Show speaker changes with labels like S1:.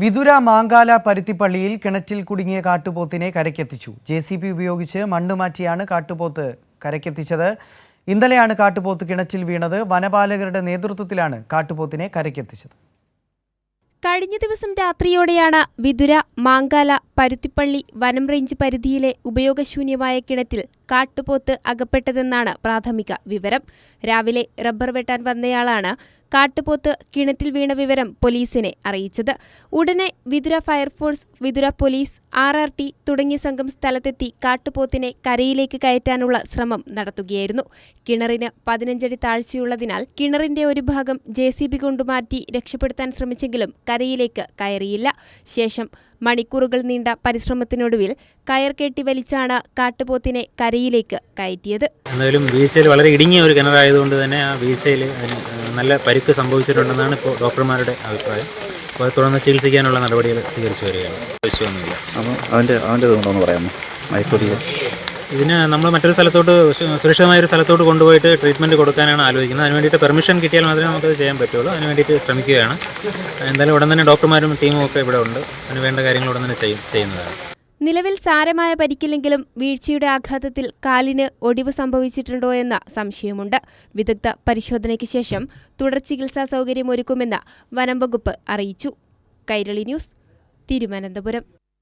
S1: വിതുര മാങ്കാല പരുത്തിപ്പള്ളിയിൽ കിണറ്റിൽ കുടുങ്ങിയ കാട്ടുപോത്തിനെ കരയ്ക്കെത്തിച്ചു. ജെ സി പി ഉപയോഗിച്ച് മണ്ണ് മാറ്റിയാണ് കാട്ടുപോത്ത് കരയ്ക്കെത്തിച്ചത്. ഇന്നലെയാണ് കാട്ടുപോത്ത് കിണറ്റിൽ വീണത്. വനപാലകരുടെ നേതൃത്വത്തിലാണ് കാട്ടുപോത്തിനെ കരയ്ക്കെത്തിച്ചത്.
S2: കഴിഞ്ഞ ദിവസം രാത്രിയോടെയാണ് വിതുര മാങ്കാല പരുത്തിപ്പള്ളി വനം റേഞ്ച് പരിധിയിലെ ഉപയോഗശൂന്യമായ കിണറ്റിൽ കാട്ടുപോത്ത് അകപ്പെട്ടതെന്നാണ് പ്രാഥമിക വിവരം. രാവിലെ റബ്ബർ വെട്ടാൻ വന്നയാളാണ് കാട്ടുപോത്ത് കിണറ്റിൽ വീണ വിവരം പോലീസിനെ അറിയിച്ചത്. ഉടനെ Vithura fire force Vithura police R R T തുടങ്ങിയ സംഘം സ്ഥലത്തെത്തി കാട്ടുപോത്തിനെ കരയിലേക്ക് കയറ്റാനുള്ള ശ്രമം നടത്തുകയായിരുന്നു. കിണറിന് പതിനഞ്ചടി താഴ്ചയുള്ളതിനാൽ കിണറിന്റെ ഒരു ഭാഗം ജെ സി ബി കൊണ്ടുമാറ്റി രക്ഷപ്പെടുത്താൻ ശ്രമിച്ചെങ്കിലും കരയിലേക്ക് കയറിയില്ല. ശേഷം മണിക്കൂറുകൾ നീണ്ട പരിശ്രമത്തിനൊടുവിൽ കയർ കെട്ടി വലിച്ചാണ് കാട്ടുപോത്തിനെ കരയിലേക്ക് കയറ്റിയത്.
S3: എന്തായാലും വീഴ്ചയിൽ വളരെ ഇടുങ്ങിയ ഒരു കിണറായതുകൊണ്ട് തന്നെ ആ വീഴ്ചയിൽ അതിന് നല്ല പരിക്ക് സംഭവിച്ചിട്ടുണ്ടെന്നാണ് ഇപ്പോൾ ഡോക്ടർമാരുടെ അഭിപ്രായം. അപ്പോൾ അത് തുടർന്ന് ചികിത്സിക്കാനുള്ള നടപടികൾ സ്വീകരിച്ചു വരികയാണ്. ആവശ്യമൊന്നുമില്ല
S4: അപ്പോൾ അതിന്റെ അതിന്റെ ഇതുകൊണ്ടൊന്ന് പറയാമോ? മയക്കൊടിയിൽ
S3: ഇതിന് നമ്മൾ മറ്റൊരു സ്ഥലത്തോട്ട് സുരക്ഷിതമായ ഒരു സ്ഥലത്തോട്ട് കൊണ്ടുപോയിട്ട് ട്രീറ്റ്മെന്റ് കൊടുക്കാനാണ് ആലോചിക്കുന്നത്. അതിന് വേണ്ടിയിട്ട് പെർമിഷൻ കിട്ടിയാൽ മാത്രമേ നമുക്കത് ചെയ്യാൻ പറ്റുള്ളൂ. അതിന് വേണ്ടിയിട്ട് ശ്രമിക്കുകയാണ്. എന്തായാലും ഉടൻ തന്നെ ഡോക്ടർമാരും ടീമും ഒക്കെ ഇവിടെ ഉണ്ട്. അതിന് വേണ്ട കാര്യങ്ങൾ ഉടൻ തന്നെ ചെയ്യും ചെയ്യുന്നതാണ്.
S2: നിലവിൽ സാരമായ പരിക്കില്ലെങ്കിലും വീഴ്ചയുടെ ആഘാതത്തിൽ കാലിന് ഒടിവ് സംഭവിച്ചിട്ടുണ്ടോ എന്ന സംശയമുണ്ട്. വിദഗ്ധ പരിശോധനയ്ക്ക് ശേഷം തുടർ ചികിത്സാ സൗകര്യമൊരുക്കുമെന്ന് വനം വകുപ്പ് അറിയിച്ചു. കൈരളി ന്യൂസ് തിരുവനന്തപുരം.